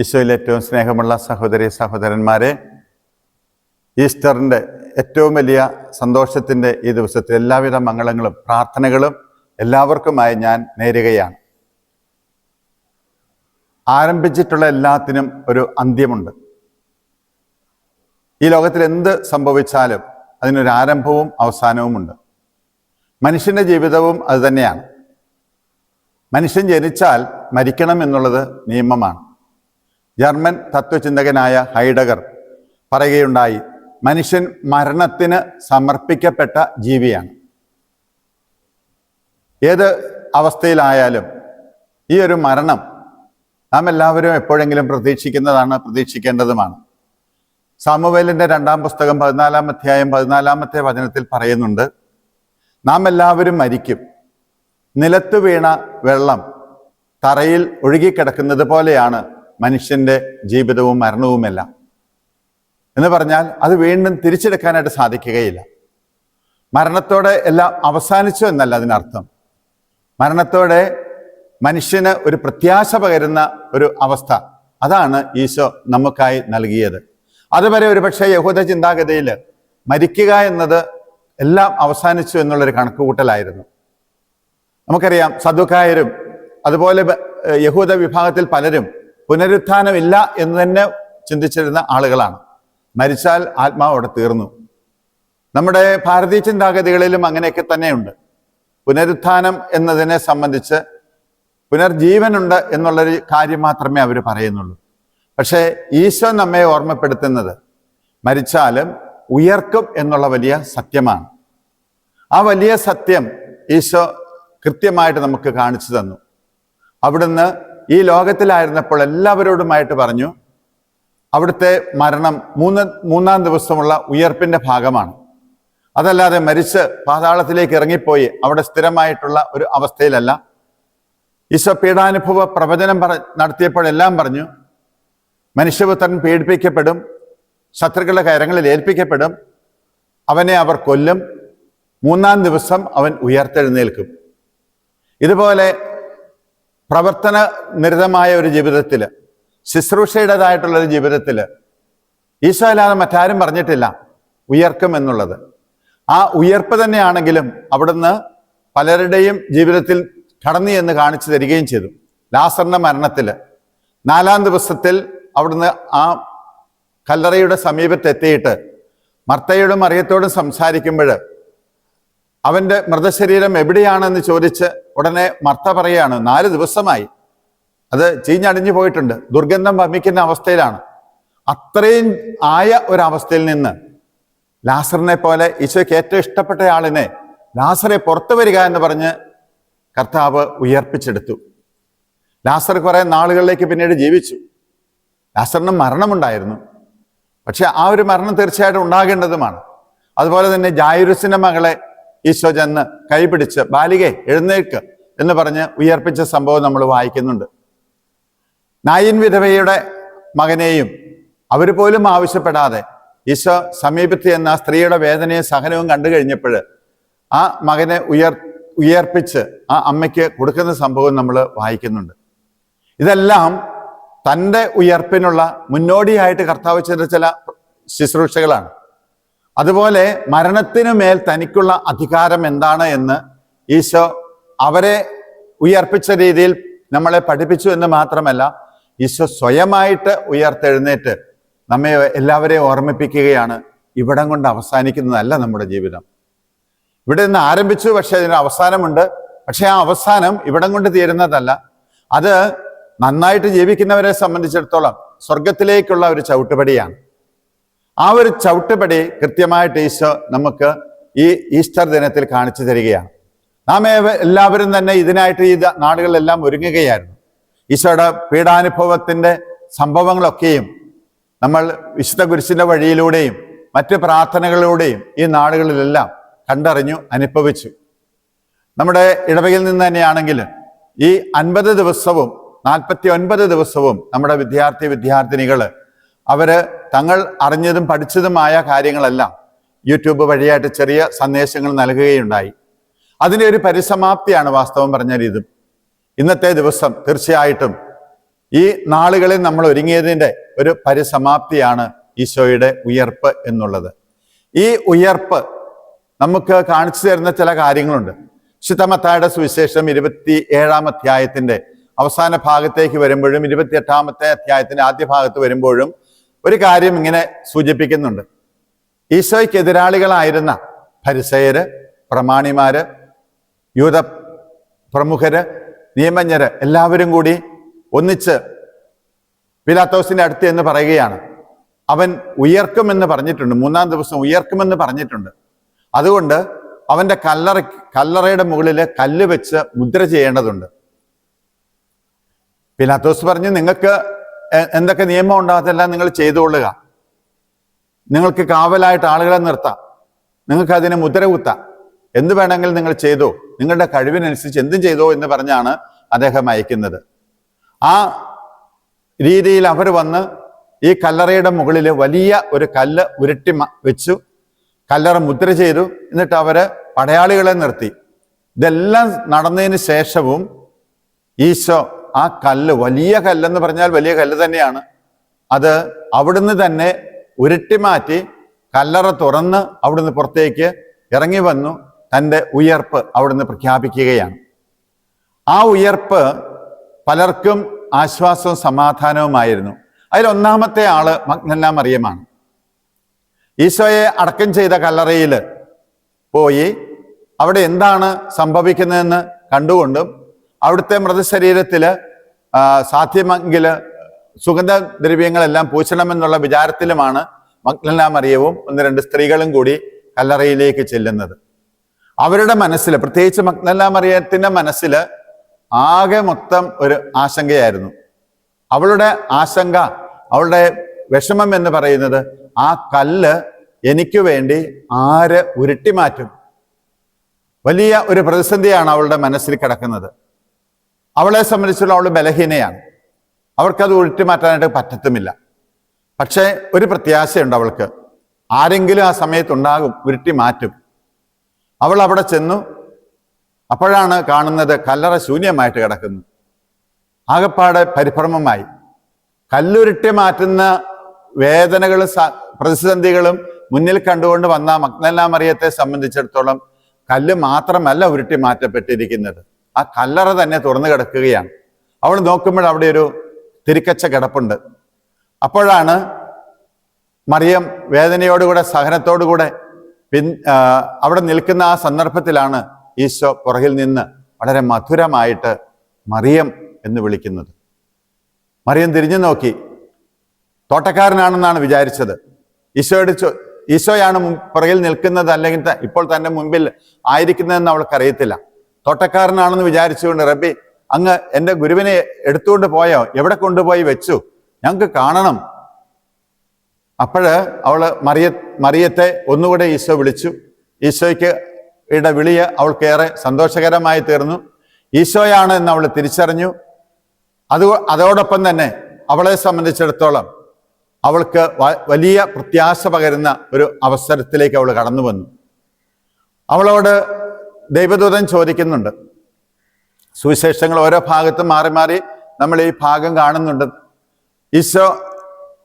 ഈശോയിൽ ഏറ്റവും സ്നേഹമുള്ള സഹോദരി സഹോദരന്മാരെ ഈസ്റ്ററിന്റെ ഏറ്റവും വലിയ സന്തോഷത്തിന്റെ ഈ ദിവസത്തിൽ എല്ലാവിധ മംഗളങ്ങളും പ്രാർത്ഥനകളും എല്ലാവർക്കുമായി ഞാൻ നേരുകയാണ്. ആരംഭിച്ചിട്ടുള്ള എല്ലാത്തിനും ഒരു അന്ത്യമുണ്ട്. ഈ ലോകത്തിൽ എന്ത് സംഭവിച്ചാലും അതിനൊരു ആരംഭവും അവസാനവുമുണ്ട്. മനുഷ്യന്റെ ജീവിതവും അതുതന്നെയാണ് മനുഷ്യൻ ജനിച്ചാൽ മരിക്കണം എന്നുള്ളത് നിയമമാണ്. ജർമ്മൻ തത്വചിന്തകനായ ഹൈഡഗർ പറയുകയുണ്ടായി മനുഷ്യൻ മരണത്തിന് സമർപ്പിക്കപ്പെട്ട ജീവിയാണ്. ഏത് അവസ്ഥയിലായാലും ഈ ഒരു മരണം നാം എല്ലാവരും എപ്പോഴെങ്കിലും പ്രതീക്ഷിക്കുന്നതാണ് പ്രതീക്ഷിക്കേണ്ടതുമാണ്. സാമുവേലിന്റെ രണ്ടാം പുസ്തകം പതിനാലാം അധ്യായം പതിനാലാമത്തെ വചനത്തിൽ പറയുന്നുണ്ട് നാം എല്ലാവരും മരിക്കും. നിലത്ത് വീണ വെള്ളം തറയിൽ ഒഴുകിക്കിടക്കുന്നത് പോലെയാണ് മനുഷ്യന്റെ ജീവിതവും മരണവുമെല്ലാം എന്ന് പറഞ്ഞാൽ അത് വീണ്ടും തിരിച്ചെടുക്കാനായിട്ട് സാധിക്കുകയില്ല. മരണത്തോടെ എല്ലാം അവസാനിച്ചു എന്നല്ല അതിനർത്ഥം. മരണത്തോടെ മനുഷ്യന് ഒരു പ്രത്യാശ പകരുന്ന ഒരു അവസ്ഥ. അതാണ് ഈശോ നമുക്കായി നൽകിയത്. അതുവരെ ഒരുപക്ഷെ യഹൂദ ചിന്താഗതിയിൽ മരിക്കുക എന്നത് എല്ലാം അവസാനിച്ചു എന്നുള്ളൊരു കണക്കുകൂട്ടലായിരുന്നു. നമുക്കറിയാം സദുക്കായരും അതുപോലെ യഹൂദ വിഭാഗത്തിൽ പലരും പുനരുത്ഥാനമില്ല എന്ന് തന്നെ ചിന്തിച്ചിരുന്ന ആളുകളാണ്. മരിച്ചാൽ ആത്മാവ് അവിടെ തീർന്നു. നമ്മുടെ ഭാരതീയ ചിന്താഗതികളിലും അങ്ങനെയൊക്കെ തന്നെയുണ്ട്. പുനരുത്ഥാനം എന്നതിനെ സംബന്ധിച്ച് പുനർജീവനുണ്ട് എന്നുള്ളൊരു കാര്യം മാത്രമേ അവർ പറയുന്നുള്ളൂ. പക്ഷേ ഈശോ നമ്മെ ഓർമ്മപ്പെടുത്തുന്നത് മരിച്ചാലും ഉയർക്കും എന്നുള്ള വലിയ സത്യമാണ്. ആ വലിയ സത്യം ഈശോ കൃത്യമായിട്ട് നമുക്ക് കാണിച്ചു തന്നു. അവിടുന്ന് ഈ ലോകത്തിലായിരുന്നപ്പോൾ എല്ലാവരോടുമായിട്ട് പറഞ്ഞു അവിടുത്തെ മരണം മൂന്ന് മൂന്നാം ദിവസമുള്ള ഉയർപ്പിന്റെ ഭാഗമാണ്. അതല്ലാതെ മരിച്ച് പാതാളത്തിലേക്ക് ഇറങ്ങിപ്പോയി അവിടെ സ്ഥിരമായിട്ടുള്ള ഒരു അവസ്ഥയിലല്ല. ഈശോ പീഡാനുഭവ പ്രവചനം പറ നടത്തിയപ്പോഴെല്ലാം പറഞ്ഞു മനുഷ്യപുത്രൻ പീഡിപ്പിക്കപ്പെടും ശത്രുക്കളുടെ കരങ്ങളിൽ ഏൽപ്പിക്കപ്പെടും അവനെ അവർ കൊല്ലും മൂന്നാം ദിവസം അവൻ ഉയർത്തെഴുന്നേൽക്കും. ഇതുപോലെ പ്രവർത്തന നിരതമായ ഒരു ജീവിതത്തിൽ ശുശ്രൂഷയുടേതായിട്ടുള്ള ഒരു ജീവിതത്തിൽ ഈശോ അല്ലാതെ മറ്റാരും പറഞ്ഞിട്ടില്ല ഉയർക്കും എന്നുള്ളത്. ആ ഉയർപ്പ് തന്നെയാണെങ്കിലും അവിടുന്ന് പലരുടെയും ജീവിതത്തിൽ കടന്നു എന്ന് കാണിച്ചു തരികയും ചെയ്തു. ലാസറിന്റെ മരണത്തിൽ നാലാം ദിവസത്തിൽ അവിടുന്ന് ആ കല്ലറയുടെ സമീപത്തെത്തിയിട്ട് മർത്തയോടും അറിയത്തോടും സംസാരിക്കുമ്പോൾ അവന്റെ മൃതശരീരം എവിടെയാണെന്ന് ചോദിച്ച് ഉടനെ മർത്ത പറയാണ്. നാല് ദിവസമായി. അത് ചീഞ്ഞടിഞ്ഞു പോയിട്ടുണ്ട്. ദുർഗന്ധം വമിക്കുന്ന അവസ്ഥയിലാണ്. അത്രയും ആയ ഒരവസ്ഥയിൽ നിന്ന് ലാസറിനെ പോലെ ഈശോയ്ക്ക് ഏറ്റവും ഇഷ്ടപ്പെട്ട ആളിനെ ലാസറെ പുറത്തു വരിക എന്ന് പറഞ്ഞ് കർത്താവ് ഉയർപ്പിച്ചെടുത്തു. ലാസർ കുറെ നാളുകളിലേക്ക് പിന്നീട് ജീവിച്ചു. ലാസറിന് മരണമുണ്ടായിരുന്നു. പക്ഷെ ആ ഒരു മരണം തീർച്ചയായിട്ടും ഉണ്ടാകേണ്ടതുമാണ്. അതുപോലെ തന്നെ ജായുരുസിന്റെ മകളെ ഈശോ ചെന്ന് കൈപിടിച്ച് ബാലികെ എഴുന്നേൽക്ക് എന്ന് പറഞ്ഞ് ഉയർപ്പിച്ച സംഭവം നമ്മൾ വായിക്കുന്നുണ്ട്. നായിൻ വിധവയുടെ മകനെയും അവർ പോലും ആവശ്യപ്പെടാതെ ഈശോ സമീപത്ത് എന്ന സ്ത്രീയുടെ വേദനയും സഹനവും കണ്ടു കഴിഞ്ഞപ്പോൾ ആ മകനെ ഉയർ ഉയർപ്പിച്ച് ആ അമ്മയ്ക്ക് കൊടുക്കുന്ന സംഭവം നമ്മൾ വായിക്കുന്നുണ്ട്. ഇതെല്ലാം തന്റെ ഉയർപ്പിനുള്ള മുന്നോടിയായിട്ട് കർത്താവ് ചെയ്ത ചില ശുശ്രൂഷകളാണ്. അതുപോലെ മരണത്തിനു മേൽ തനിക്കുള്ള അധികാരം എന്താണ് എന്ന് ഈശോ അവരെ ഉയർപ്പിച്ച രീതിയിൽ നമ്മളെ പഠിപ്പിച്ചു എന്ന് മാത്രമല്ല ഈശോ സ്വയമായിട്ട് ഉയർത്തെഴുന്നേറ്റ് നമ്മെ എല്ലാവരെയും ഓർമ്മിപ്പിക്കുകയാണ് ഇവിടം കൊണ്ട് അവസാനിക്കുന്നതല്ല നമ്മുടെ ജീവിതം. ഇവിടെ നിന്ന് ആരംഭിച്ചു പക്ഷെ അതിന് അവസാനമുണ്ട്. പക്ഷെ ആ അവസാനം ഇവിടം കൊണ്ട് തീരുന്നതല്ല. അത് നന്നായിട്ട് ജീവിക്കുന്നവരെ സംബന്ധിച്ചിടത്തോളം സ്വർഗത്തിലേക്കുള്ള ഒരു ചവിട്ടുപടിയാണ്. ആ ഒരു ചവിട്ടുപടി കൃത്യമായിട്ട് ഈശോ നമുക്ക് ഈ ഈസ്റ്റർ ദിനത്തിൽ കാണിച്ചു തരികയാണ്. നാം എല്ലാവരും തന്നെ ഇതിനായിട്ട് ഈ നാടുകളിലെല്ലാം ഒരുങ്ങുകയായിരുന്നു. ഈശോയുടെ പീഡാനുഭവത്തിന്റെ സംഭവങ്ങളൊക്കെയും നമ്മൾ വിശുദ്ധ കുരിശിന്റെ വഴിയിലൂടെയും മറ്റ് പ്രാർത്ഥനകളിലൂടെയും ഈ നാടുകളിലെല്ലാം കണ്ടറിഞ്ഞു അനുഭവിച്ചു. നമ്മുടെ ഇടവകയിൽ നിന്ന് തന്നെയാണെങ്കിൽ ഈ അൻപത് ദിവസവും നാൽപ്പത്തി ഒൻപത് ദിവസവും നമ്മുടെ വിദ്യാർത്ഥി വിദ്യാർത്ഥിനികൾ അവർ തങ്ങൾ അറിഞ്ഞതും പഠിച്ചതുമായ കാര്യങ്ങളെല്ലാം യൂട്യൂബ് വഴിയായിട്ട് ചെറിയ സന്ദേശങ്ങൾ നൽകുകയുണ്ടായി. അതിന്റെ ഒരു പരിസമാപ്തിയാണ് വാസ്തവം പറഞ്ഞാൽ ഇതും. ഇന്നത്തെ ദിവസം തീർച്ചയായിട്ടും ഈ നാളുകളിൽ നമ്മൾ ഒരുങ്ങിയതിന്റെ ഒരു പരിസമാപ്തിയാണ് ഈശോയുടെ ഉയർപ്പ് എന്നുള്ളത്. ഈ ഉയർപ്പ് നമുക്ക് കാണിച്ചു തരുന്ന ചില കാര്യങ്ങളുണ്ട്. ശുദ്ധമത്തായുടെ സുവിശേഷം ഇരുപത്തി ഏഴാം അധ്യായത്തിന്റെ അവസാന ഭാഗത്തേക്ക് വരുമ്പോഴും ഇരുപത്തി എട്ടാമത്തെ അധ്യായത്തിന്റെ ആദ്യ ഭാഗത്ത് വരുമ്പോഴും ഒരു കാര്യം ഇങ്ങനെ സൂചിപ്പിക്കുന്നുണ്ട്. ഈശോയ്ക്ക് എതിരാളികളായിരുന്ന പരിസയര് പ്രമാണിമാര് യൂത പ്രമുഖര് നിയമജ്ഞര് എല്ലാവരും കൂടി ഒന്നിച്ച് പിലാത്തോസിന്റെ അടുത്ത് എന്ന് പറയുകയാണ്. അവൻ ഉയർക്കുമെന്ന് പറഞ്ഞിട്ടുണ്ട്. മൂന്നാം ദിവസം ഉയർക്കുമെന്ന് പറഞ്ഞിട്ടുണ്ട്. അതുകൊണ്ട് അവന്റെ കല്ലറ കല്ലറയുടെ മുകളിൽ കല്ല് വെച്ച് മുദ്ര ചെയ്യേണ്ടതുണ്ട്. പിലാത്തോസ് പറഞ്ഞു നിങ്ങൾക്ക് എന്തൊക്കെ നിയമം ഉണ്ടാകത്തെല്ലാം നിങ്ങൾ ചെയ്തുകൊള്ളുക. നിങ്ങൾക്ക് കാവലായിട്ട് ആളുകളെ നിർത്താം. നിങ്ങൾക്ക് അതിനെ മുദ്ര കുത്താം എന്ത് വേണമെങ്കിലും നിങ്ങൾ ചെയ്തോ. നിങ്ങളുടെ കഴിവിനനുസരിച്ച് എന്തും ചെയ്തോ എന്ന് പറഞ്ഞാണ് അദ്ദേഹം അയക്കുന്നത്. ആ രീതിയിൽ അവർ വന്ന് ഈ കല്ലറയുടെ മുകളിൽ വലിയ ഒരു കല്ല് ഉരുട്ടി വെച്ചു. കല്ലറ മുദ്ര ചെയ്തു. എന്നിട്ട് അവർ പടയാളികളെ നിർത്തി. ഇതെല്ലാം നടന്നതിന് ശേഷവും ഈശോ ആ കല്ല് വലിയ കല്ലെന്ന് പറഞ്ഞാൽ വലിയ കല്ല് തന്നെയാണ്. അത് അവിടുന്ന് തന്നെ ഉരുട്ടി മാറ്റി കല്ലറ തുറന്ന് അവിടുന്ന് പുറത്തേക്ക് ഇറങ്ങി വന്നു തന്റെ ഉയർപ്പ് അവിടുന്ന് പ്രഖ്യാപിക്കുകയാണ്. ആ ഉയർപ്പ് പലർക്കും ആശ്വാസവും സമാധാനവുമായിരുന്നു. അതിൽ ഒന്നാമത്തെ ആൾ മഗ്നല്ല മറിയമാണ്. ഈശോയെ അടക്കം ചെയ്ത കല്ലറയിൽ പോയി അവിടെ എന്താണ് സംഭവിക്കുന്നതെന്ന് കണ്ടുകൊണ്ടും അവിടുത്തെ മൃതശരീരത്തിൽ സാധ്യമെങ്കിൽ സുഗന്ധ സുഗന്ധദ്രവ്യങ്ങളെല്ലാം പൂശണമെന്നുള്ള വിചാരത്തിലുമാണ് മഗ്നല്ല മറിയവും ഒന്ന് രണ്ട് സ്ത്രീകളും കൂടി കല്ലറയിലേക്ക് ചെല്ലുന്നത്. അവരുടെ മനസ്സിൽ പ്രത്യേകിച്ച് മഗ്നല്ല മറിയത്തിന്റെ മനസ്സിൽ ആകെ മൊത്തം ഒരു ആശങ്കയായിരുന്നു. അവളുടെ ആശങ്ക അവളുടെ വിഷമം എന്ന് പറയുന്നത് ആ കല്ല് എനിക്ക് വേണ്ടി ആര് ഉരുട്ടി മാറ്റും വലിയ ഒരു പ്രതിസന്ധിയാണ് അവളുടെ മനസ്സിൽ കിടക്കുന്നത്. അവളെ സംബന്ധിച്ചുള്ള അവൾ ബലഹീനയാണ്. അവർക്കത് ഉരുട്ടി മാറ്റാനായിട്ട് പറ്റത്തുമില്ല. പക്ഷേ ഒരു പ്രത്യാശയുണ്ട് അവൾക്ക്. ആരെങ്കിലും ആ സമയത്തുണ്ടാകും ഉരുട്ടി മാറ്റും അവൾ അവിടെ ചെന്നു. അപ്പോഴാണ് കാണുന്നത് കല്ലറ ശൂന്യമായിട്ട് കിടക്കുന്നു. ആകപ്പാടെ പരിഭ്രമമായി. കല്ലുരുട്ടി മാറ്റുന്ന വേദനകളും പ്രതിസന്ധികളും മുന്നിൽ കണ്ടുകൊണ്ട് വന്ന മഗ്നല്ല മറിയത്തെ സംബന്ധിച്ചിടത്തോളം കല്ല് മാത്രമല്ല ഉരുട്ടി മാറ്റപ്പെട്ടിരിക്കുന്നത് ആ കല്ലറ തന്നെ തുറന്നു കിടക്കുകയാണ്. അവൾ നോക്കുമ്പോൾ അവിടെ ഒരു തിരിക്കച്ച കിടപ്പുണ്ട്. അപ്പോഴാണ് മറിയം വേദനയോടുകൂടെ സഹനത്തോടുകൂടെ പിൻ അവിടെ നിൽക്കുന്ന ആ സന്ദർഭത്തിലാണ് ഈശോ പുറകിൽ നിന്ന് വളരെ മധുരമായിട്ട് മറിയം എന്ന് വിളിക്കുന്നത്. മറിയം തിരിഞ്ഞു നോക്കി. തോട്ടക്കാരനാണെന്നാണ് വിചാരിച്ചത്. ഈശോയുടെ ഈശോയാണ് പുറകിൽ നിൽക്കുന്നത് അല്ലെങ്കിൽ ഇപ്പോൾ തന്റെ മുമ്പിൽ ആയിരിക്കുന്നതെന്ന് അവൾക്ക് അറിയത്തില്ല തോട്ടക്കാരനാണെന്ന് വിചാരിച്ചുകൊണ്ട് റബ്ബി അങ്ങ് എന്റെ ഗുരുവിനെ എടുത്തുകൊണ്ട് പോയോ? എവിടെ കൊണ്ടുപോയി വെച്ചു? ഞങ്ങൾക്ക് കാണണം. അപ്പോഴ് അവൾ മറിയ മറിയത്തെ ഒന്നുകൂടെ ഈശോ വിളിച്ചു. ഈശോയ്ക്ക് ഇവിടെ വിളിയെ അവൾക്കേറെ സന്തോഷകരമായി തീർന്നു. ഈശോയാണ് എന്ന് അവൾ തിരിച്ചറിഞ്ഞു. അത് അതോടൊപ്പം തന്നെ അവളെ സംബന്ധിച്ചിടത്തോളം അവൾക്ക് വലിയ പ്രത്യാശ പകരുന്ന ഒരു അവസരത്തിലേക്ക് അവൾ കടന്നു വന്നു അവളോട് ദൈവദൂതൻ ചോദിക്കുന്നുണ്ട്. സുവിശേഷങ്ങൾ ഓരോ ഭാഗത്തും മാറി മാറി നമ്മൾ ഈ ഭാഗം കാണുന്നുണ്ട്. ഈശോ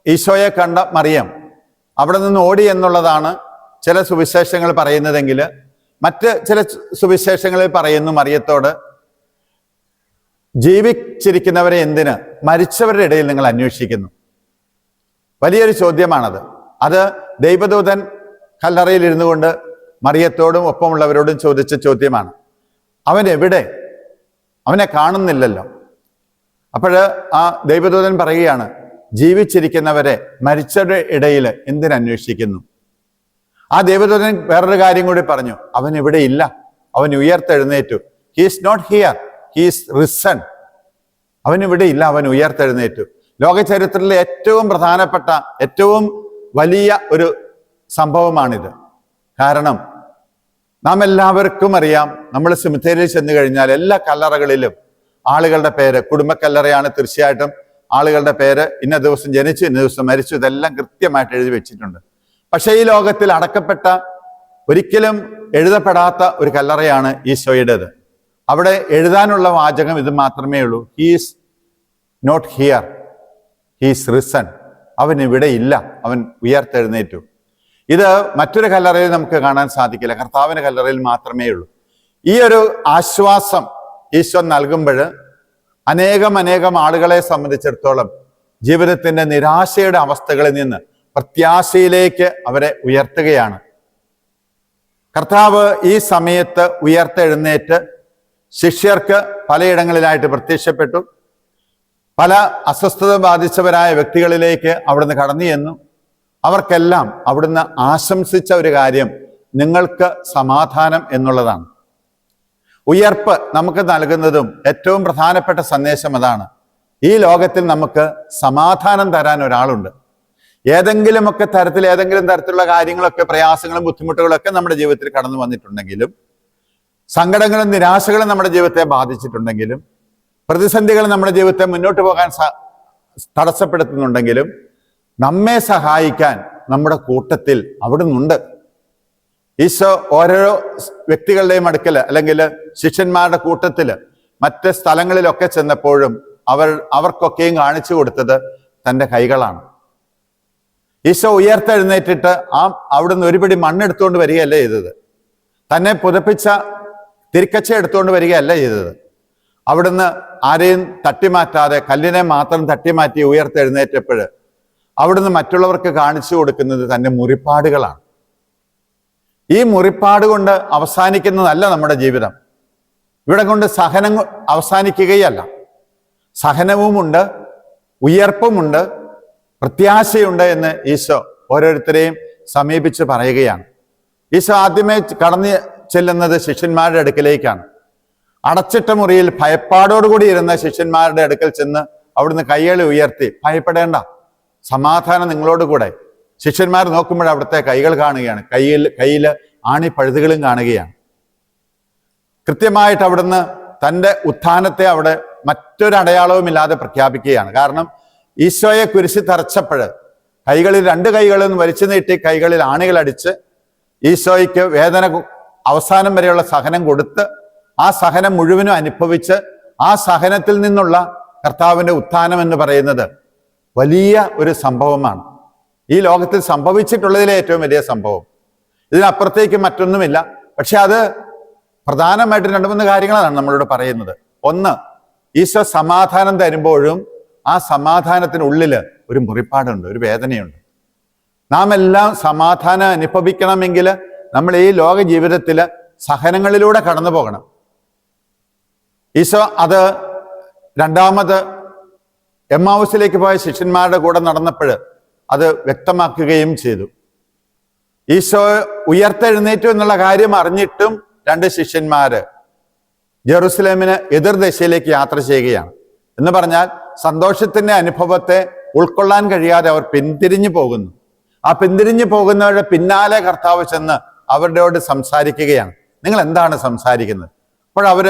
ഈശോയെ കണ്ട മറിയം അവിടെ നിന്ന് ഓടി എന്നുള്ളതാണ് ചില സുവിശേഷങ്ങൾ പറയുന്നതെങ്കിൽ മറ്റ് ചില സുവിശേഷങ്ങളിൽ പറയുന്നു മറിയത്തോട് ജീവിച്ചിരിക്കുന്നവരെ എന്തിന്? മരിച്ചവരുടെ ഇടയിൽ നിങ്ങൾ അന്വേഷിക്കുന്നു. വലിയൊരു ചോദ്യമാണത്. അത് ദൈവദൂതൻ കല്ലറയിൽ ഇരുന്നു കൊണ്ട് മറിയത്തോടും ഒപ്പമുള്ളവരോടും ചോദിച്ച ചോദ്യമാണ്. അവൻ എവിടെ? അവനെ കാണുന്നില്ലല്ലോ. അപ്പോഴ് ആ ദൈവദൂതൻ പറയുകയാണ് ജീവിച്ചിരിക്കുന്നവരെ മരിച്ചവരുടെ ഇടയിൽ എന്തിനന്വേഷിക്കുന്നു ആ ദൈവദൂതൻ വേറൊരു കാര്യം കൂടി പറഞ്ഞു അവൻ ഇവിടെ ഇല്ല. അവൻ ഉയർത്തെഴുന്നേറ്റു. He's not here he's risen അവൻ ഇവിടെ ഇല്ല അവൻ ഉയർത്തെഴുന്നേറ്റു. ലോക ചരിത്രത്തിലെ ഏറ്റവും പ്രധാനപ്പെട്ട ഏറ്റവും വലിയ ഒരു സംഭവമാണിത്. കാരണം നാം എല്ലാവർക്കും അറിയാം. നമ്മൾ സിമിത്തേരിയിൽ ചെന്ന് കഴിഞ്ഞാൽ എല്ലാ കല്ലറകളിലും ആളുകളുടെ പേര് കുടുംബക്കല്ലറയാണ് തീർച്ചയായിട്ടും ആളുകളുടെ പേര്. ഇന്ന ദിവസം ജനിച്ചു ഇന്ന ദിവസം മരിച്ചു ഇതെല്ലാം കൃത്യമായിട്ട് എഴുതി വെച്ചിട്ടുണ്ട്. പക്ഷേ ഈ ലോകത്തിൽ അടക്കപ്പെട്ട ഒരിക്കലും എഴുതപ്പെടാത്ത ഒരു കല്ലറയാണ് ഈശോയുടേത്. അവിടെ എഴുതാനുള്ള വാചകം ഇത് മാത്രമേ ഉള്ളൂ. He's not here he's risen അവൻ ഇവിടെ ഇല്ല. അവൻ ഉയർത്തെഴുന്നേറ്റു. ഇത് മറ്റൊരു കല്ലറയിൽ നമുക്ക് കാണാൻ സാധിക്കില്ല. കർത്താവിന്റെ കല്ലറയിൽ മാത്രമേ ഉള്ളൂ ഈ ഒരു ആശ്വാസം ഈശോ നൽകുമ്പോൾ അനേകം അനേകം ആളുകളെ സംബന്ധിച്ചിടത്തോളം ജീവിതത്തിന്റെ നിരാശയുടെ അവസ്ഥകളിൽ നിന്ന് പ്രത്യാശയിലേക്ക് അവരെ ഉയർത്തുകയാണ്. കർത്താവ് ഈ സമയത്ത് ഉയർത്തെഴുന്നേറ്റ് ശിഷ്യർക്ക് പലയിടങ്ങളിലായിട്ട് പ്രത്യക്ഷപ്പെട്ടു. പല അസ്വസ്ഥത ബാധിച്ചവരായ വ്യക്തികളിലേക്ക് അവിടുന്ന് കടന്നു ചെന്നു. അവർക്കെല്ലാം അവിടുന്ന് ആശംസിച്ച ഒരു കാര്യം നിങ്ങൾക്ക് സമാധാനം എന്നുള്ളതാണ്. ഉയർപ്പ് നമുക്ക് നൽകുന്നതും ഏറ്റവും പ്രധാനപ്പെട്ട സന്ദേശം അതാണ്. ഈ ലോകത്തിൽ നമുക്ക് സമാധാനം തരാൻ ഒരാളുണ്ട്. ഏതെങ്കിലുമൊക്കെ തരത്തിൽ ഏതെങ്കിലും തരത്തിലുള്ള കാര്യങ്ങളൊക്കെ പ്രയാസങ്ങളും ബുദ്ധിമുട്ടുകളൊക്കെ നമ്മുടെ ജീവിതത്തിൽ കടന്നു വന്നിട്ടുണ്ടെങ്കിലും സങ്കടങ്ങളും നിരാശകളും നമ്മുടെ ജീവിതത്തെ ബാധിച്ചിട്ടുണ്ടെങ്കിലും പ്രതിസന്ധികൾ നമ്മുടെ ജീവിതത്തെ മുന്നോട്ട് പോകാൻ തടസ്സപ്പെടുത്തുന്നുണ്ടെങ്കിലും നമ്മെ സഹായിക്കാൻ നമ്മുടെ കൂട്ടത്തിൽ അവിടുന്നുണ്ട്. ഈശോ ഓരോ വ്യക്തികളുടെയും അടുക്കൽ അല്ലെങ്കിൽ ശിഷ്യന്മാരുടെ കൂട്ടത്തിൽ മറ്റ് സ്ഥലങ്ങളിലൊക്കെ ചെന്നപ്പോഴും അവർ അവർക്കൊക്കെയും കാണിച്ചു കൊടുത്തത് തന്റെ കൈകളാണ്. ഈശോ ഉയർത്തെഴുന്നേറ്റിട്ട് ആ അവിടുന്ന് ഒരുപിടി മണ്ണെടുത്തുകൊണ്ട് വരികയല്ല ചെയ്തത്. തന്നെ പുതപ്പിച്ച തിരിക്കച്ച എടുത്തുകൊണ്ട് വരികയല്ല ചെയ്തത്. അവിടുന്ന് ആരെയും തട്ടിമാറ്റാതെ കല്ലിനെ മാത്രം തട്ടിമാറ്റി ഉയർത്തെഴുന്നേറ്റപ്പോൾ അവിടുന്ന് മറ്റുള്ളവർക്ക് കാണിച്ചു കൊടുക്കുന്നത് തന്റെ മുറിപ്പാടുകളാണ്. ഈ മുറിപ്പാട് കൊണ്ട് അവസാനിക്കുന്നതല്ല നമ്മുടെ ജീവിതം. ഇവിടെ കൊണ്ട് സഹനം അവസാനിക്കുകയല്ല. സഹനവുമുണ്ട് ഉയർപ്പുമുണ്ട് പ്രത്യാശയുണ്ട് എന്ന് ഈശോ ഓരോരുത്തരെയും സമീപിച്ച് പറയുകയാണ്. ഈശോ ആദ്യമേ കടന്നു ചെല്ലുന്നത് ശിഷ്യന്മാരുടെ അടുക്കലേക്കാണ്. അടച്ചിട്ട മുറിയിൽ ഭയപ്പാടോടുകൂടി ഇരുന്ന ശിഷ്യന്മാരുടെ അടുക്കൽ ചെന്ന് അവിടുന്ന് കൈകളി ഉയർത്തി ഭയപ്പെടേണ്ട സമാധാനം നിങ്ങളോട് കൂടെ. ശിഷ്യന്മാർ നോക്കുമ്പോൾ അവിടുത്തെ കൈകൾ കാണുകയാണ്. കയ്യിൽ കയ്യിൽ ആണി പഴുതുകളും കാണുകയാണ്. കൃത്യമായിട്ട് അവിടുന്ന് തന്റെ ഉത്ഥാനത്തെ അവിടെ മറ്റൊരു ഇല്ലാതെ പ്രഖ്യാപിക്കുകയാണ്. കാരണം ഈശോയെ കുരിശി തറച്ചപ്പോൾ കൈകളിൽ രണ്ട് നിന്ന് വലിച്ചു നീട്ടി കൈകളിൽ ആണികൾ അടിച്ച് ഈശോയ്ക്ക് വേദന അവസാനം വരെയുള്ള സഹനം കൊടുത്ത് ആ സഹനം മുഴുവനും അനുഭവിച്ച് ആ സഹനത്തിൽ നിന്നുള്ള കർത്താവിന്റെ ഉത്ഥാനം എന്ന് പറയുന്നത് വലിയ ഒരു സംഭവമാണ്. ഈ ലോകത്തിൽ സംഭവിച്ചിട്ടുള്ളതിലെ ഏറ്റവും വലിയ സംഭവം. ഇതിനപ്പുറത്തേക്ക് മറ്റൊന്നുമില്ല. പക്ഷെ അത് പ്രധാനമായിട്ടും രണ്ട് മൂന്ന് കാര്യങ്ങളാണ് നമ്മളോട് പറയുന്നത്. ഒന്ന് ഈശോ സമാധാനം തരുമ്പോഴും ആ സമാധാനത്തിനുള്ളിൽ ഒരു മുറിപ്പാടുണ്ട് ഒരു വേദനയുണ്ട്. നാം എല്ലാം സമാധാനം അനുഭവിക്കണമെങ്കിൽ നമ്മൾ ഈ ലോക ജീവിതത്തിൽ സഹനങ്ങളിലൂടെ കടന്നു പോകണം ഈശോ അത് രണ്ടാമത് എമ്മാവൂസിലേക്ക് പോയ ശിഷ്യന്മാരുടെ കൂടെ നടന്നപ്പോൾ അത് വ്യക്തമാക്കുകയും ചെയ്തു. ഈശോ ഉയർത്തെഴുന്നേറ്റു എന്നുള്ള കാര്യം അറിഞ്ഞിട്ടും രണ്ട് ശിഷ്യന്മാര് ജെറുസലേമിന് എതിർദിശയിലേക്ക് യാത്ര ചെയ്യുകയാണ്. എന്ന് പറഞ്ഞാൽ സന്തോഷത്തിന്റെ അനുഭവത്തെ ഉൾക്കൊള്ളാൻ കഴിയാതെ അവർ പിന്തിരിഞ്ഞു പോകുന്നു. ആ പിന്തിരിഞ്ഞു പോകുന്നവരുടെ പിന്നാലെ കർത്താവ് ചെന്ന് അവരോട് സംസാരിക്കുകയാണ്. നിങ്ങൾ എന്താണ് സംസാരിക്കുന്നത്? അപ്പോൾ അവർ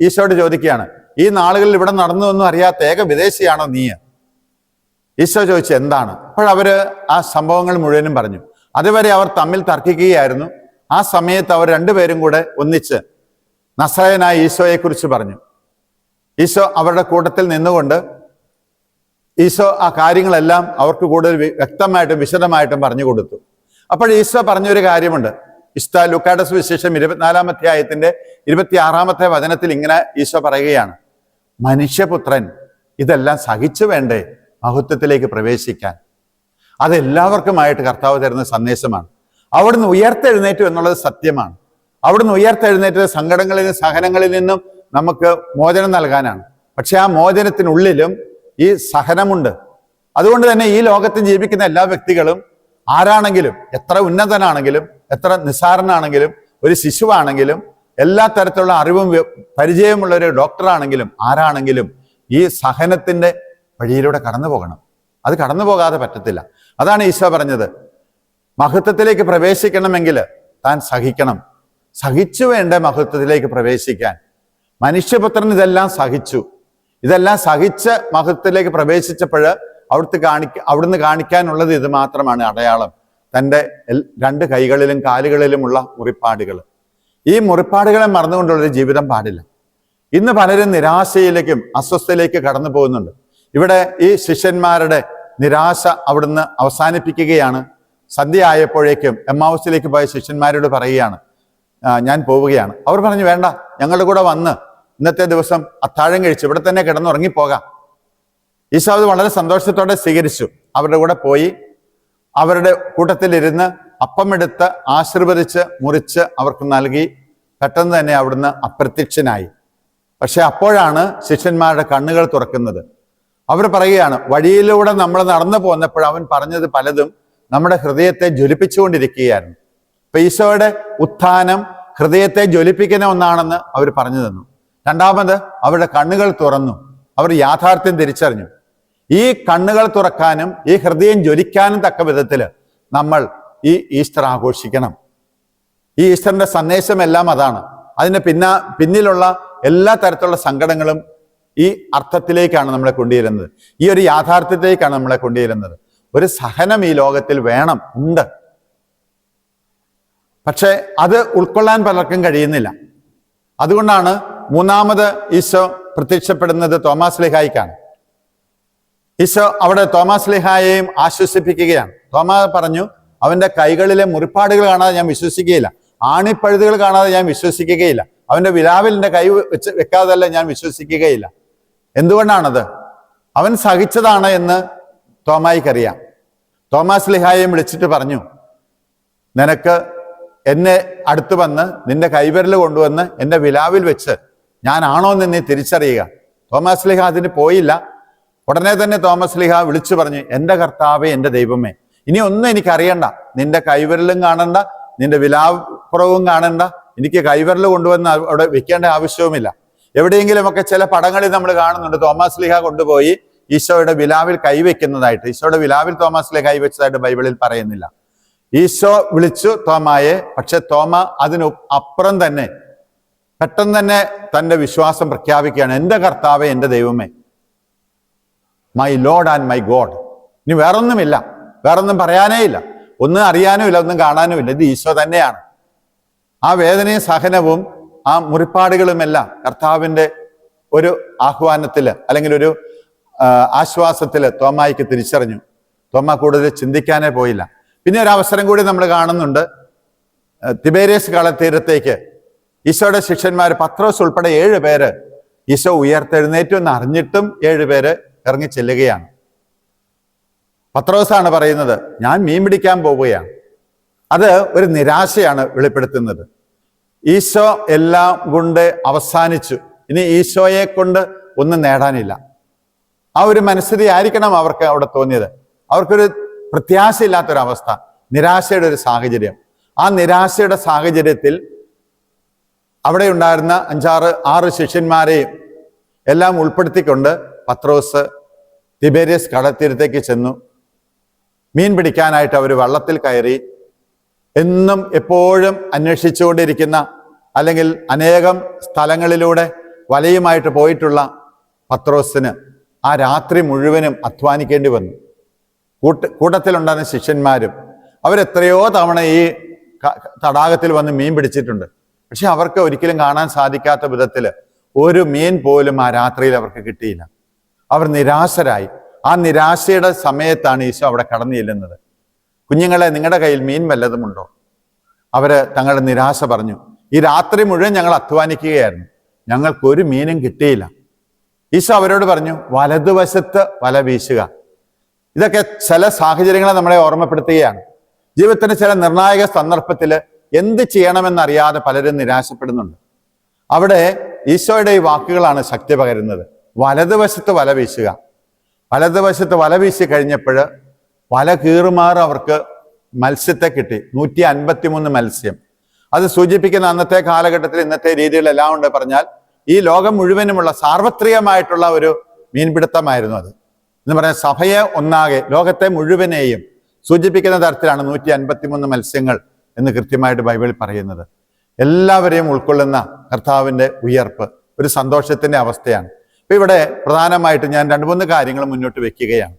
ഈശോട് ചോദിക്കുകയാണ് ഈ നാളുകളിൽ ഇവിടെ നടന്നതൊന്നും അറിയാത്ത ഏക വിദേശിയാണോ നീ? ഈശോ ചോദിച്ചു എന്താണ്? അപ്പോഴവര് ആ സംഭവങ്ങൾ മുഴുവനും പറഞ്ഞു. അതുവരെ അവർ തമ്മിൽ തർക്കിക്കുകയായിരുന്നു. ആ സമയത്ത് അവർ രണ്ടുപേരും കൂടെ ഒന്നിച്ച് നസ്രയനായ ഈശോയെക്കുറിച്ച് പറഞ്ഞു. ഈശോ അവരുടെ കൂട്ടത്തിൽ നിന്നുകൊണ്ട് ഈശോ ആ കാര്യങ്ങളെല്ലാം അവർക്ക് കൂടുതൽ വ്യക്തമായിട്ടും വിശദമായിട്ടും പറഞ്ഞു കൊടുത്തു. അപ്പോൾ ഈശോ പറഞ്ഞൊരു കാര്യമുണ്ട്. ഇഷ്ട ലുക്കാഡസ് വിശേഷം ഇരുപത്തിനാലാം അധ്യായത്തിന്റെ ഇരുപത്തിയാറാമത്തെ വചനത്തിൽ ഇങ്ങനെ ഈശോ പറയുകയാണ്. മനുഷ്യപുത്രൻ ഇതെല്ലാം സഹിച്ചു വേണ്ടേ മഹത്വത്തിലേക്ക് പ്രവേശിക്കാൻ? അതെല്ലാവർക്കുമായിട്ട് കർത്താവ് തരുന്ന സന്ദേശമാണ്. അവിടുന്ന് ഉയർത്തെഴുന്നേറ്റു എന്നുള്ളത് സത്യമാണ്. അവിടുന്ന് ഉയർത്തെഴുന്നേറ്റത് സങ്കടങ്ങളിൽ നിന്നും സഹനങ്ങളിൽ നിന്നും നമുക്ക് മോചനം നൽകാനാണ്. പക്ഷെ ആ മോചനത്തിനുള്ളിലും ഈ സഹനമുണ്ട്. അതുകൊണ്ട് തന്നെ ഈ ലോകത്ത് ജീവിക്കുന്ന എല്ലാ വ്യക്തികളും ആരാണെങ്കിലും എത്ര ഉന്നതനാണെങ്കിലും എത്ര നിസ്സാരനാണെങ്കിലും ഒരു ശിശുവാണെങ്കിലും എല്ലാ തരത്തിലുള്ള അറിവും പരിചയമുള്ള ഒരു ഡോക്ടറാണെങ്കിലും ആരാണെങ്കിലും ഈ സഹനത്തിന്റെ വഴിയിലൂടെ കടന്നു പോകണം. അത് കടന്നു പോകാതെ പറ്റത്തില്ല. അതാണ് ഈശോ പറഞ്ഞത്. മഹത്വത്തിലേക്ക് പ്രവേശിക്കണമെങ്കിൽ താൻ സഹിക്കണം. സഹിച്ചു വേണ്ട മഹത്വത്തിലേക്ക് പ്രവേശിക്കാൻ. മനുഷ്യപുത്രൻ ഇതെല്ലാം സഹിച്ചു. ഇതെല്ലാം സഹിച്ച് മഹത്വത്തിലേക്ക് പ്രവേശിച്ചപ്പോൾ അവിടുത്തെ കാണിക്ക അവിടുന്ന് കാണിക്കാനുള്ളത് ഇത് മാത്രമാണ് അടയാളം. തന്റെ രണ്ട് കൈകളിലും കാലുകളിലുമുള്ള മുറിപ്പാടുകൾ. ഈ മുറിപ്പാടുകളെ മറന്നുകൊണ്ടുള്ളൊരു ജീവിതം പാടില്ല. ഇന്ന് പലരും നിരാശയിലേക്കും അസ്വസ്ഥയിലേക്ക് കടന്നു പോകുന്നുണ്ട്. ഇവിടെ ഈ ശിഷ്യന്മാരുടെ നിരാശ അവിടുന്ന് അവസാനിപ്പിക്കുകയാണ്. സന്ധ്യ ആയപ്പോഴേക്കും എമ്മാവസിലേക്ക് പോയ ശിഷ്യന്മാരോട് പറയുകയാണ്. ഞാൻ പോവുകയാണ്. അവർ പറഞ്ഞു വേണ്ട ഞങ്ങളുടെ കൂടെ വന്ന് ഇന്നത്തെ ദിവസം അത്താഴം കഴിച്ച് ഇവിടെ തന്നെ കിടന്നുറങ്ങിപ്പോകാം. ഈശോ അത് വളരെ സന്തോഷത്തോടെ സ്വീകരിച്ചു. അവരുടെ കൂടെ പോയി. അവരുടെ കൂട്ടത്തിലിരുന്ന് അപ്പമെടുത്ത് ആശീർവദിച്ച് മുറിച്ച് അവർക്ക് നൽകി. പെട്ടെന്ന് തന്നെ അവിടുന്ന് അപ്രത്യക്ഷനായി. പക്ഷെ അപ്പോഴാണ് ശിഷ്യന്മാരുടെ കണ്ണുകൾ തുറക്കുന്നത്. അവർ പറയുകയാണ് വഴിയിലൂടെ നമ്മൾ നടന്നു പോന്നപ്പോൾ അവൻ പറഞ്ഞത് പലതും നമ്മുടെ ഹൃദയത്തെ ജ്വലിപ്പിച്ചുകൊണ്ടിരിക്കുകയായിരുന്നു. അപ്പൊ ഈശോയുടെ ഉത്ഥാനം ഹൃദയത്തെ ജ്വലിപ്പിക്കുന്ന ഒന്നാണെന്ന് അവർ പറഞ്ഞു തന്നു. രണ്ടാമത് അവരുടെ കണ്ണുകൾ തുറന്നു. അവർ യാഥാർത്ഥ്യം തിരിച്ചറിഞ്ഞു. ഈ കണ്ണുകൾ തുറക്കാനും ഈ ഹൃദയം ജ്വലിക്കാനും തക്ക വിധത്തിൽ നമ്മൾ ഈ ഈസ്റ്റർ ആഘോഷിക്കണം. ഈ ഈസ്റ്ററിന്റെ സന്ദേശമെല്ലാം അതാണ്. അതിന് പിന്ന പിന്നിലുള്ള എല്ലാ തരത്തിലുള്ള സങ്കടങ്ങളും ഈ അർത്ഥത്തിലേക്കാണ് നമ്മളെ കൊണ്ടുവരുന്നത് ഈ ഒരു യാഥാർത്ഥ്യത്തിലേക്കാണ് നമ്മളെ കൊണ്ടുവരുന്നത് ഒരു സഹനം ഈ ലോകത്തിൽ വേണം ഉണ്ട്. പക്ഷേ അത് ഉൾക്കൊള്ളാൻ പലർക്കും കഴിയുന്നില്ല. അതുകൊണ്ടാണ് മൂന്നാമത് ഈശോ പ്രത്യക്ഷപ്പെടുന്നത് തോമസ് ലിഹായിക്കാണ്. ഈശോ അവിടെ തോമസ് ലിഹായെയും ആശ്വസിപ്പിക്കുകയാണ്. തോമാ പറഞ്ഞു അവന്റെ കൈകളിലെ മുറിപ്പാടുകൾ കാണാതെ ഞാൻ വിശ്വസിക്കുകയില്ല. ആണിപ്പഴുതുകൾ കാണാതെ ഞാൻ വിശ്വസിക്കുകയില്ല. അവന്റെ വിലാവിലിന്റെ കൈ വെച്ച് വെക്കാതല്ല ഞാൻ വിശ്വസിക്കുകയില്ല. എന്തുകൊണ്ടാണത്? അവൻ സഹിച്ചതാണ് എന്ന് തോമായിക്കറിയാം. തോമാസ് ലിഹായെ വിളിച്ചിട്ട് പറഞ്ഞു നിനക്ക് എന്നെ അടുത്ത് വന്ന് നിന്റെ കൈവിരൽ കൊണ്ടുവന്ന് എന്റെ വിലാവിൽ വെച്ച് ഞാനാണോ എന്ന് നീ തിരിച്ചറിയുക. തോമസ് ലിഹ അതിന് പോയില്ല. ഉടനെ തന്നെ തോമസ് ലിഹ വിളിച്ചു പറഞ്ഞു എന്റെ കർത്താവേ എന്റെ ദൈവമേ ഇനി ഒന്നും എനിക്ക് അറിയണ്ട നിന്റെ കൈവിരലും കാണണ്ട നിന്റെ വിലാപ്പുറവും കാണണ്ട. എനിക്ക് കൈവിരൽ കൊണ്ടുവന്ന് അവിടെ വെക്കേണ്ട ആവശ്യവുമില്ല. എവിടെയെങ്കിലുമൊക്കെ ചില പടങ്ങളിൽ നമ്മൾ കാണുന്നുണ്ട്. തോമസ് ലിഹ കൊണ്ടുപോയി ഈശോയുടെ വിലാവിൽ കൈവെക്കുന്നതായിട്ട് ഈശോയുടെ വിലാവിൽ തോമസ് ലിഹ കൈവച്ചതായിട്ട് ബൈബിളിൽ പറയുന്നില്ല. ഈശോ വിളിച്ചു തോമായെ പക്ഷെ തോമ അതിനു അപ്പുറം തന്നെ പെട്ടെന്ന് തന്നെ തന്റെ വിശ്വാസം പ്രഖ്യാപിക്കുകയാണ്. എന്റെ കർത്താവെ എന്റെ ദൈവമേ my Lord and my God ഇനി വേറൊന്നുമില്ല. വേറൊന്നും പറയാനേ ഇല്ല. ഒന്നും അറിയാനും ഇല്ല ഒന്നും കാണാനും ഇല്ല. ഇത് ഈശോ തന്നെയാണ്. ആ വേദനയും സഹനവും ആ മുറിപ്പാടുകളുമെല്ലാം കർത്താവിന്റെ ഒരു ആഹ്വാനത്തിൽ അല്ലെങ്കിൽ ഒരു ആശ്വാസത്തിൽ തോമായിക്ക് തിരിച്ചറിഞ്ഞു. തോമ കൂടുതൽ ചിന്തിക്കാനേ പോയില്ല. പിന്നെ ഒരു അവസരം കൂടി നമ്മൾ കാണുന്നുണ്ട്. തിബേരിയസ് കളത്തീരത്തേക്ക് ഈശോയുടെ ശിഷ്യന്മാർ പത്രോസ് ഉൾപ്പെടെ ഏഴ് പേര് ഈശോ ഉയർത്തെഴുന്നേറ്റു എന്ന് അറിഞ്ഞിട്ടും ഏഴ് പേര് ഇറങ്ങി ചെല്ലുകയാണ്. പത്രോസാണ് പറയുന്നത് ഞാൻ മീൻ പിടിക്കാൻ പോവുകയാണ്. അത് ഒരു നിരാശയാണ് വെളിപ്പെടുത്തുന്നത്. ഈശോ എല്ലാം കൊണ്ട് അവസാനിച്ചു. ഇനി ഈശോയെ കൊണ്ട് ഒന്നും നേടാനില്ല. ആ ഒരു മനസ്ഥിതി ആയിരിക്കണം അവർക്ക് അവിടെ തോന്നിയത്. അവർക്കൊരു പ്രത്യാശയില്ലാത്തൊരവസ്ഥ നിരാശയുടെ ഒരു സാഹചര്യം. ആ നിരാശയുടെ സാഹചര്യത്തിൽ അവിടെ ഉണ്ടായിരുന്ന അഞ്ചാറ് ആറ് ശിഷ്യന്മാരെയും എല്ലാം ഉൾപ്പെടുത്തിക്കൊണ്ട് പത്രോസ് തിബേരിയസ് കടത്തീരത്തേക്ക് ചെന്നു. മീൻ പിടിക്കാനായിട്ട് അവർ വള്ളത്തിൽ കയറി എന്നും എപ്പോഴും അന്വേഷിച്ചുകൊണ്ടിരിക്കുന്ന അല്ലെങ്കിൽ അനേകം സ്ഥലങ്ങളിലൂടെ വലയുമായിട്ട് പോയിട്ടുള്ള പത്രോസിന് ആ രാത്രി മുഴുവനും അധ്വാനിക്കേണ്ടി വന്നു. കൂട്ട കൂട്ടത്തിലുണ്ടായിരുന്ന ശിഷ്യന്മാരും അവരെത്രയോ തവണ ഈ തടാകത്തിൽ വന്ന് മീൻ പിടിച്ചിട്ടുണ്ട്. പക്ഷെ അവർക്ക് ഒരിക്കലും കാണാൻ സാധിക്കാത്ത വിധത്തിൽ ഒരു മീൻ പോലും ആ രാത്രിയിൽ അവർക്ക് കിട്ടിയില്ല. അവർ നിരാശരായി. ആ നിരാശയുടെ സമയത്താണ് ഈശോ അവിടെ കടന്നു ചെല്ലുന്നത്. കുഞ്ഞുങ്ങളെ നിങ്ങളുടെ കയ്യിൽ മീൻ വല്ലതുമുണ്ടോ അവർ തങ്ങളുടെ നിരാശ പറഞ്ഞു. ഈ രാത്രി മുഴുവൻ ഞങ്ങൾ അധ്വാനിക്കുകയായിരുന്നു. ഞങ്ങൾക്ക് ഒരു മീനും കിട്ടിയില്ല. ഈശോ അവരോട് പറഞ്ഞു വലതുവശത്ത് വല വീശുക. ഇതൊക്കെ ചില സാഹചര്യങ്ങളെ നമ്മളെ ഓർമ്മപ്പെടുത്തുകയാണ്. ജീവിതത്തിന്റെ ചില നിർണായക സന്ദർഭത്തിൽ എന്ത് ചെയ്യണമെന്നറിയാതെ പലരും നിരാശപ്പെടുന്നുണ്ട്. അവിടെ ഈശോയുടെ ഈ വാക്കുകളാണ് ശക്തി പകരുന്നത്. വലതുവശത്ത് വല വീശുക. വലതുവശത്ത് വല വീശി കഴിഞ്ഞപ്പോൾ വല കീറുമാറ് അവർക്ക് മത്സ്യത്തെ കിട്ടി. നൂറ്റി അൻപത്തിമൂന്ന് മത്സ്യം. അത് സൂചിപ്പിക്കുന്ന അന്നത്തെ കാലഘട്ടത്തിൽ ഇന്നത്തെ രീതികളെല്ലാം ഉണ്ട് പറഞ്ഞാൽ ഈ ലോകം മുഴുവനുമുള്ള സാർവത്രികമായിട്ടുള്ള ഒരു മീൻപിടുത്തമായിരുന്നു അത്. എന്ന് പറഞ്ഞാൽ സഭയെ ഒന്നാകെ ലോകത്തെ മുഴുവനെയും സൂചിപ്പിക്കുന്ന തരത്തിലാണ് നൂറ്റി അൻപത്തിമൂന്ന് മത്സ്യങ്ങൾ എന്ന് കൃത്യമായിട്ട് ബൈബിളിൽ പറയുന്നത്. എല്ലാവരെയും ഉൾക്കൊള്ളുന്ന കർത്താവിന്റെ ഉയർപ്പ് ഒരു സന്തോഷത്തിന്റെ അവസ്ഥയാണ്. അപ്പൊ ഇവിടെ പ്രധാനമായിട്ട് ഞാൻ രണ്ട് മൂന്ന് കാര്യങ്ങൾ മുന്നോട്ട് വെക്കുകയാണ്.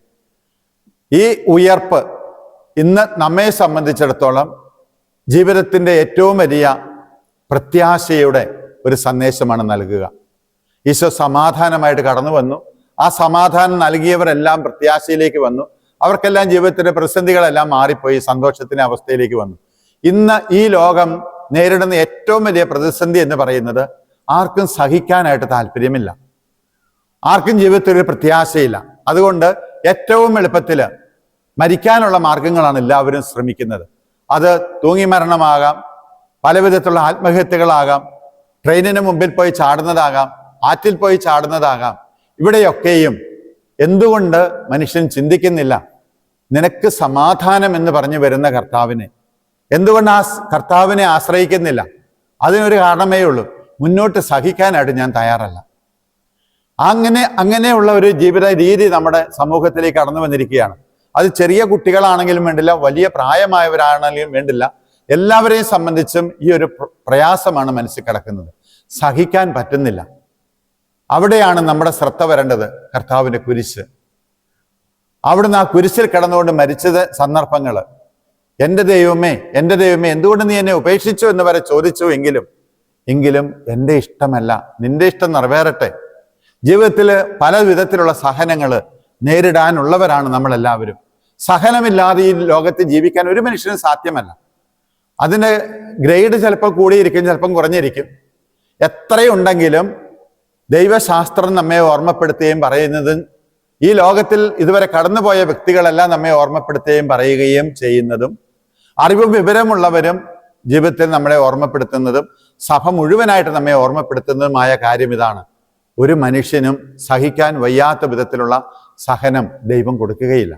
ഈ ഉയർപ്പ് ഇന്ന് നമ്മെ സംബന്ധിച്ചിടത്തോളം ജീവിതത്തിന്റെ ഏറ്റവും വലിയ പ്രത്യാശയുടെ ഒരു സന്ദേശമാണ് നൽകുക. ഈശോ സമാധാനമായിട്ട് കടന്നു വന്നു. ആ സമാധാനം നൽകിയവരെല്ലാം പ്രത്യാശയിലേക്ക് വന്നു. അവർക്കെല്ലാം ജീവിതത്തിന്റെ പ്രതിസന്ധികളെല്ലാം മാറിപ്പോയി സന്തോഷത്തിന്റെ അവസ്ഥയിലേക്ക് വന്നു. ഇന്ന് ഈ ലോകം നേരിടുന്ന ഏറ്റവും വലിയ പ്രതിസന്ധി എന്ന് പറയുന്നത് ആർക്കും സഹിക്കാനായിട്ട് താല്പര്യമില്ല. ആർക്കും ജീവിതത്തിൽ ഒരു പ്രത്യാശയില്ല. അതുകൊണ്ട് ഏറ്റവും എളുപ്പത്തിൽ മരിക്കാനുള്ള മാർഗങ്ങളാണ് എല്ലാവരും ശ്രമിക്കുന്നത്. അത് തൂങ്ങി മരണമാകാം പല വിധത്തിലുള്ള ആത്മഹത്യകളാകാം ട്രെയിനിന് മുമ്പിൽ പോയി ചാടുന്നതാകാം ആറ്റിൽ പോയി ചാടുന്നതാകാം. ഇവിടെയൊക്കെയും എന്തുകൊണ്ട് മനുഷ്യൻ ചിന്തിക്കുന്നില്ല? നിനക്ക് സമാധാനം എന്ന് പറഞ്ഞു വരുന്ന കർത്താവിനെ. എന്തുകൊണ്ട് ആ കർത്താവിനെ ആശ്രയിക്കുന്നില്ല? അതിനൊരു കാരണമേ ഉള്ളൂ മുന്നോട്ട് സഹിക്കാനായിട്ട് ഞാൻ തയ്യാറല്ല. അങ്ങനെ അങ്ങനെയുള്ള ഒരു ജീവിത രീതി നമ്മുടെ സമൂഹത്തിലേക്ക് കടന്നു വന്നിരിക്കുകയാണ്. അത് ചെറിയ കുട്ടികളാണെങ്കിലും വേണ്ടില്ല വലിയ പ്രായമായവരാണെങ്കിലും വേണ്ടില്ല. എല്ലാവരെയും സംബന്ധിച്ചും ഈ ഒരു പ്ര- പ്രയാസമാണ് മനസ്സിൽ കിടക്കുന്നത്. സഹിക്കാൻ പറ്റുന്നില്ല. അവിടെയാണ് നമ്മുടെ ശ്രദ്ധ വരേണ്ടത് കർത്താവിന്റെ കുരിശ്. അവിടുന്ന് ആ കുരിശിൽ കിടന്നുകൊണ്ട് മരിച്ചത് സന്ദർഭങ്ങൾ. എന്റെ ദൈവമേ എന്റെ ദൈവമേ എന്തുകൊണ്ട് നീ എന്നെ ഉപേക്ഷിച്ചു എന്ന് വരെ ചോദിച്ചു എങ്കിലും എങ്കിലും എന്റെ ഇഷ്ടമല്ല. നിന്റെ ഇഷ്ടം നിറവേറട്ടെ. ജീവിതത്തിൽ പല വിധത്തിലുള്ള സഹനങ്ങൾ നേരിടാനുള്ളവരാണ് നമ്മളെല്ലാവരും. സഹനമില്ലാതെ ഈ ലോകത്ത് ജീവിക്കാൻ ഒരു മനുഷ്യനും സാധ്യമല്ല. അതിന്റെ ഗ്രേഡ് ചിലപ്പോൾ കൂടിയിരിക്കും ചിലപ്പം കുറഞ്ഞിരിക്കും. എത്രയുണ്ടെങ്കിലും ദൈവശാസ്ത്രം നമ്മെ ഓർമ്മപ്പെടുത്തുകയും പറയുന്നത് ഈ ലോകത്തിൽ ഇതുവരെ കടന്നുപോയ വ്യക്തികളെല്ലാം നമ്മെ ഓർമ്മപ്പെടുത്തുകയും പറയുകയും ചെയ്യുന്നതും അറിവും വിവരമുള്ളവരും ജീവിതത്തിൽ നമ്മളെ ഓർമ്മപ്പെടുത്തുന്നതും സഭ മുഴുവനായിട്ട് നമ്മെ ഓർമ്മപ്പെടുത്തുന്നതുമായ കാര്യം ഇതാണ്. ഒരു മനുഷ്യനും സഹിക്കാൻ വയ്യാത്ത വിധത്തിലുള്ള സഹനം ദൈവം കൊടുക്കുകയില്ല.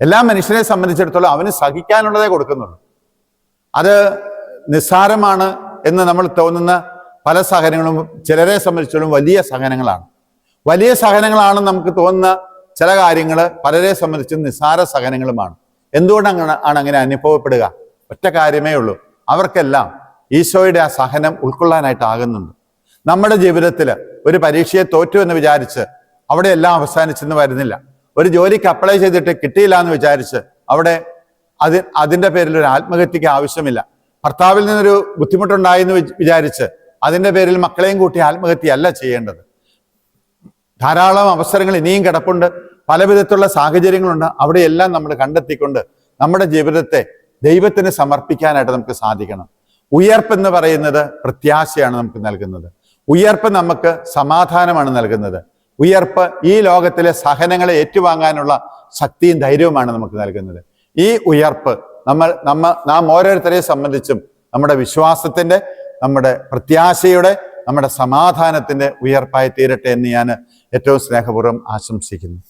എല്ലാ മനുഷ്യനെ സംബന്ധിച്ചിടത്തോളം അവന് സഹിക്കാനുള്ളതേ കൊടുക്കുന്നുള്ളൂ. അത് നിസ്സാരമാണ് എന്ന് നമ്മൾ തോന്നുന്ന പല സഹനങ്ങളും ചിലരെ സംബന്ധിച്ചോളം വലിയ സഹനങ്ങളാണ്. വലിയ സഹനങ്ങളാണ് നമുക്ക് തോന്നുന്ന ചില കാര്യങ്ങൾ പലരെ സംബന്ധിച്ച് നിസ്സാര സഹനങ്ങളുമാണ്. എന്തുകൊണ്ടാണ് ആണ് അങ്ങനെ അനുഭവപ്പെടുക? ഒറ്റ കാര്യമേ ഉള്ളൂ. അവർക്കെല്ലാം ഈശോയുടെ ആ സഹനം ഉൾക്കൊള്ളാനായിട്ടാകുന്നുണ്ട്. നമ്മുടെ ജീവിതത്തിൽ ഒരു പരീക്ഷയെ തോറ്റു എന്ന് വിചാരിച്ച് അവിടെ എല്ലാം അവസാനിച്ചെന്ന് വരുന്നില്ല. ഒരു ജോലിക്ക് അപ്ലൈ ചെയ്തിട്ട് കിട്ടിയില്ല എന്ന് വിചാരിച്ച് അവിടെ അതി അതിന്റെ പേരിൽ ഒരു ആത്മഹത്യക്ക് ആവശ്യമില്ല. ഭർത്താവിൽ നിന്നൊരു ബുദ്ധിമുട്ടുണ്ടായി എന്ന് വിച്- വിചാരിച്ച് അതിന്റെ പേരിൽ മക്കളെയും കൂട്ടി ആത്മഹത്യയല്ല ചെയ്യേണ്ടത്. ധാരാളം അവസരങ്ങൾ ഇനിയും കിടപ്പുണ്ട്. പല വിധത്തിലുള്ള സാഹചര്യങ്ങളുണ്ട്. അവിടെയെല്ലാം നമ്മൾ കണ്ടെത്തിക്കൊണ്ട് നമ്മുടെ ജീവിതത്തെ ദൈവത്തിന് സമർപ്പിക്കാനായിട്ട് നമുക്ക് സാധിക്കണം. ഉയർപ്പെന്ന് പറയുന്നത് പ്രത്യാശയാണ് നമുക്ക് നൽകുന്നത്. ഉയർപ്പ് നമുക്ക് സമാധാനമാണ് നൽകുന്നത്. ഉയർപ്പ് ഈ ലോകത്തിലെ സഹനങ്ങളെ ഏറ്റുവാങ്ങാനുള്ള ശക്തിയും ധൈര്യവുമാണ് നമുക്ക് നൽകുന്നത്. ഈ ഉയർപ്പ് നമ്മൾ നമ്മ നാം ഓരോരുത്തരെ സംബന്ധിച്ചും നമ്മുടെ വിശ്വാസത്തിന്റെ നമ്മുടെ പ്രത്യാശയുടെ നമ്മുടെ സമാധാനത്തിന്റെ ഉയർപ്പായി തീരട്ടെ എന്ന് ഞാൻ ഏറ്റവും സ്നേഹപൂർവം ആശംസിക്കുന്നു.